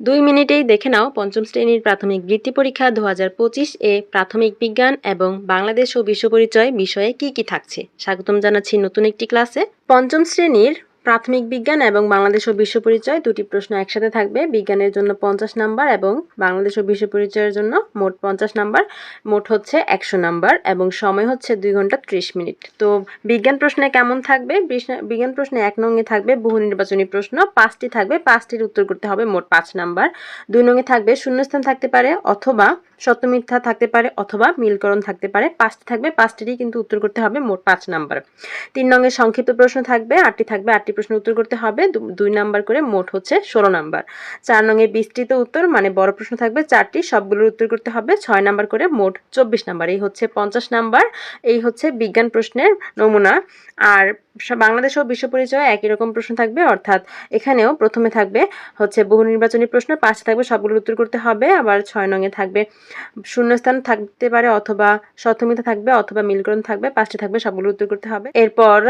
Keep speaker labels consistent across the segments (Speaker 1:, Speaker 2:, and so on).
Speaker 1: দুই মিনিটেই দেখে নাও পঞ্চম শ্রেণির প্রাথমিক বৃত্তি পরীক্ষা দু হাজার পঁচিশ এ প্রাথমিক বিজ্ঞান এবং বাংলাদেশ ও বিশ্ব পরিচয় বিষয়ে কি কি থাকছে। স্বাগতম জানাচ্ছি নতুন একটি ক্লাসে। পঞ্চম শ্রেণির প্রাথমিক বিজ্ঞান এবং বাংলাদেশ ও বিশ্ব পরিচয় দুটি প্রশ্ন একসাথে থাকবে। বিজ্ঞানের জন্য পঞ্চাশ নাম্বার এবং বাংলাদেশ ও বিশ্ব পরিচয়ের জন্য মোট পঞ্চাশ নাম্বার। মোট হচ্ছে একশো নাম্বার এবং সময় হচ্ছে দুই ঘণ্টা ত্রিশ মিনিট। তো বিজ্ঞান প্রশ্নে কেমন থাকবে? বিজ্ঞান প্রশ্নে এক নঙ্গে থাকবে বহু নির্বাচনী প্রশ্ন। পাঁচটি থাকবে। পাঁচটির উত্তর করতে হবে মোট পাঁচ নাম্বার। দুই নঙ্গে থাকবে শূন্যস্থান থাকতে পারে অথবা সত্য মিথ্যা থাকতে পারে অথবা মিলকরণ থাকতে পারে। পাঁচটি থাকবে, পাঁচটিরই কিন্তু উত্তর করতে হবে মোট পাঁচ নাম্বার। তিন নঙ্গে সংক্ষিপ্ত প্রশ্ন থাকবে, আটটি থাকবে, আটটি প্রশ্ন উত্তর করতে হবে দুই নাম্বার করে মোট হচ্ছে ষোলো নাম্বার। চার নঙ্গে বিস্তৃত উত্তর মানে বড় প্রশ্ন থাকবে চারটি, সবগুলোর উত্তর করতে হবে ছয় নাম্বার করে মোট চব্বিশ নাম্বার। এই হচ্ছে পঞ্চাশ নাম্বার, এই হচ্ছে বিজ্ঞান প্রশ্নের নমুনা। আর বাংলাদেশ ও বিশ্ব পরিচয় একই রকম প্রশ্ন থাকবে। অর্থাৎ এখানেও প্রথমে থাকবে হচ্ছে বহু নির্বাচনী প্রশ্ন পাঁচটা থাকবে সবগুলোর উত্তর করতে হবে, আবার ছয় নঙে থাকবে শূন্যস্থান থাকতে পারে অথবা শতমিতা থাকবে অথবা মিলকরণ থাকবে, পাঁচটি থাকবে সবগুলোর উত্তর করতে হবে। এরপর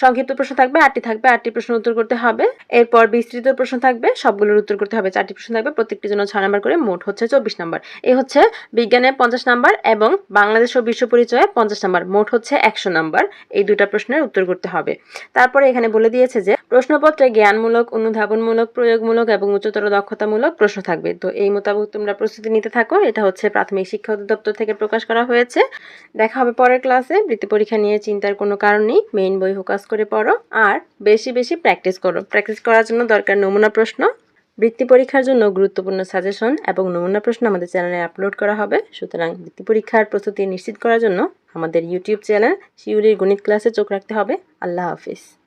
Speaker 1: সংক্ষিপ্ত প্রশ্ন থাকবে, আটটি থাকবে, আটটি প্রশ্ন উত্তর করতে হবে। এরপর বিস্তৃত প্রশ্ন থাকবে, সবগুলোর উত্তর করতে হবে, চারটি প্রশ্ন থাকবে প্রত্যেকটির জন্য ছয় নাম্বার করে মোট হচ্ছে চব্বিশ নাম্বার। এই হচ্ছে বিজ্ঞানে পঞ্চাশ নাম্বার এবং বাংলাদেশ ও বিশ্ব পরিচয়ে পঞ্চাশ নাম্বার, মোট হচ্ছে একশো নাম্বার। এই দুটা প্রশ্নের উত্তর করতে হবে। তারপরে এখানে বলে দিয়েছে যে, প্রশ্নপত্রে জ্ঞানমূলক, অনুধাবনমূলক, প্রয়োগমূলক এবং উচ্চতর দক্ষতামূলক প্রশ্ন থাকবে। তো এই মোতাবেক তোমরা প্রস্তুতি নিতে থাকো। এটা হচ্ছে প্রাথমিক শিক্ষা অধিদপ্তর থেকে প্রকাশ করা হয়েছে। দেখা হবে পরের ক্লাসে। বৃত্তি পরীক্ষা নিয়ে চিন্তার কোনো কারণ নেই। মেইন বই ফোকাস করে পড়ো। আর বেশি বেশি প্র্যাকটিস করো। প্র্যাকটিস করার জন্য দরকার নমুনা প্রশ্ন। বৃত্তি পরীক্ষার জন্য গুরুত্বপূর্ণ সাজেশন এবং নমুনা প্রশ্ন আমাদের চ্যানেলে আপলোড করা হবে। সুতরাং বৃত্তি পরীক্ষার প্রস্তুতি নিশ্চিত করার জন্য আমাদের ইউটিউব চ্যানেল শিউলির গণিত ক্লাসে চোখ রাখতে হবে। আল্লাহ হাফিজ।